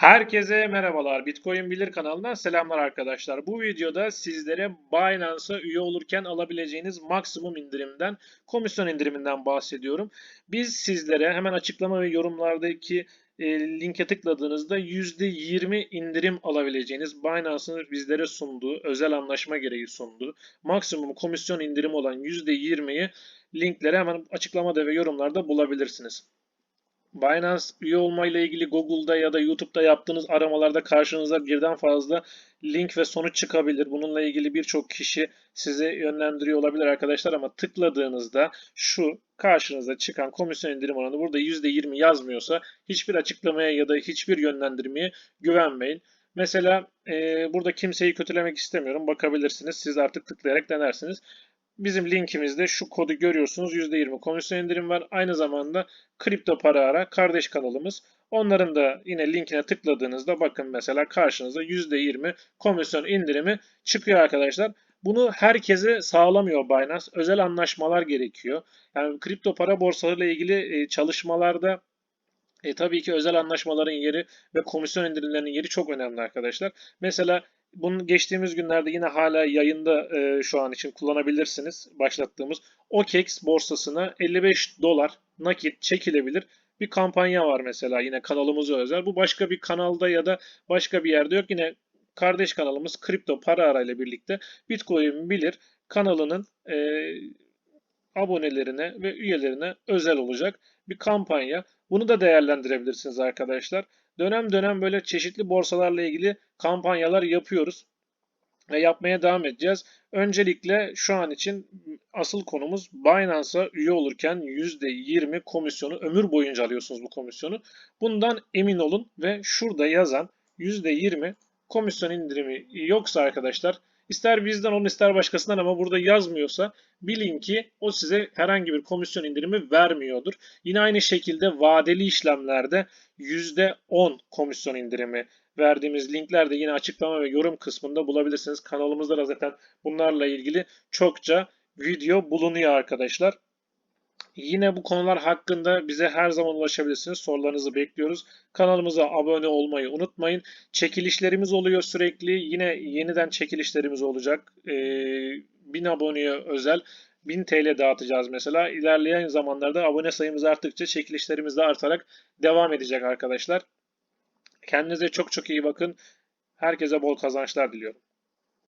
Herkese merhabalar. Bitcoin Bilir kanalından selamlar arkadaşlar. Bu videoda sizlere Binance'a üye olurken alabileceğiniz maksimum indirimden, komisyon indiriminden bahsediyorum. Biz sizlere hemen açıklama ve yorumlardaki e, linke tıkladığınızda %20 indirim alabileceğiniz Binance'ın bizlere sunduğu, özel anlaşma gereği sunduğu maksimum komisyon indirimi olan %20'yi linkleri hemen açıklamada ve yorumlarda bulabilirsiniz. Binance üye olmayla ilgili Google'da ya da YouTube'da yaptığınız aramalarda karşınıza birden fazla link ve sonuç çıkabilir. Bununla ilgili birçok kişi size yönlendiriyor olabilir arkadaşlar ama tıkladığınızda şu karşınıza çıkan komisyon indirim oranı burada %20 yazmıyorsa hiçbir açıklamaya ya da hiçbir yönlendirmeye güvenmeyin. Mesela e, burada kimseyi kötülemek istemiyorum. Bakabilirsiniz. Siz artık tıklayarak denersiniz. Bizim linkimizde şu kodu görüyorsunuz. %20 komisyon indirim var. Aynı zamanda kripto para ara kardeş kanalımız. Onların da yine linkine tıkladığınızda bakın mesela karşınıza %20 komisyon indirimi çıkıyor arkadaşlar. Bunu herkese sağlamıyor Binance. Özel anlaşmalar gerekiyor. Yani kripto para borsalarıyla ilgili e, çalışmalarda e, tabii ki özel anlaşmaların yeri ve komisyon indirimlerinin yeri çok önemli arkadaşlar. Mesela bunu geçtiğimiz günlerde yine hala yayında e, şu an için kullanabilirsiniz. Başlattığımız OKEX borsasına 55 dolar nakit çekilebilir bir kampanya var mesela yine kanalımıza özel. Bu başka bir kanalda ya da başka bir yerde yok. Yine kardeş kanalımız Kripto Para Ara ile birlikte Bitcoin Bilir kanalının e, abonelerine ve üyelerine özel olacak bir kampanya. Bunu da değerlendirebilirsiniz arkadaşlar. Dönem dönem böyle çeşitli borsalarla ilgili kampanyalar yapıyoruz ve yapmaya devam edeceğiz. Öncelikle şu an için asıl konumuz Binance'a üye olurken %20 komisyonu ömür boyunca alıyorsunuz bu komisyonu. Bundan emin olun ve şurada yazan %20 komisyon indirimi yoksa arkadaşlar ister bizden olun ister başkasından ama burada yazmıyorsa bilin ki o size herhangi bir komisyon indirimi vermiyordur. Yine aynı şekilde vadeli işlemlerde %10 komisyon indirimi verdiğimiz linklerde yine açıklama ve yorum kısmında bulabilirsiniz. Kanalımızda da zaten bunlarla ilgili çokça video bulunuyor arkadaşlar. Yine bu konular hakkında bize her zaman ulaşabilirsiniz. Sorularınızı bekliyoruz. Kanalımıza abone olmayı unutmayın. Çekilişlerimiz oluyor sürekli. Yine yeniden çekilişlerimiz olacak. Ee, 1000 aboneye özel 1000 TL dağıtacağız mesela. İlerleyen zamanlarda abone sayımız arttıkça çekilişlerimiz de artarak devam edecek arkadaşlar. Kendinize çok çok iyi bakın. Herkese bol kazançlar diliyorum.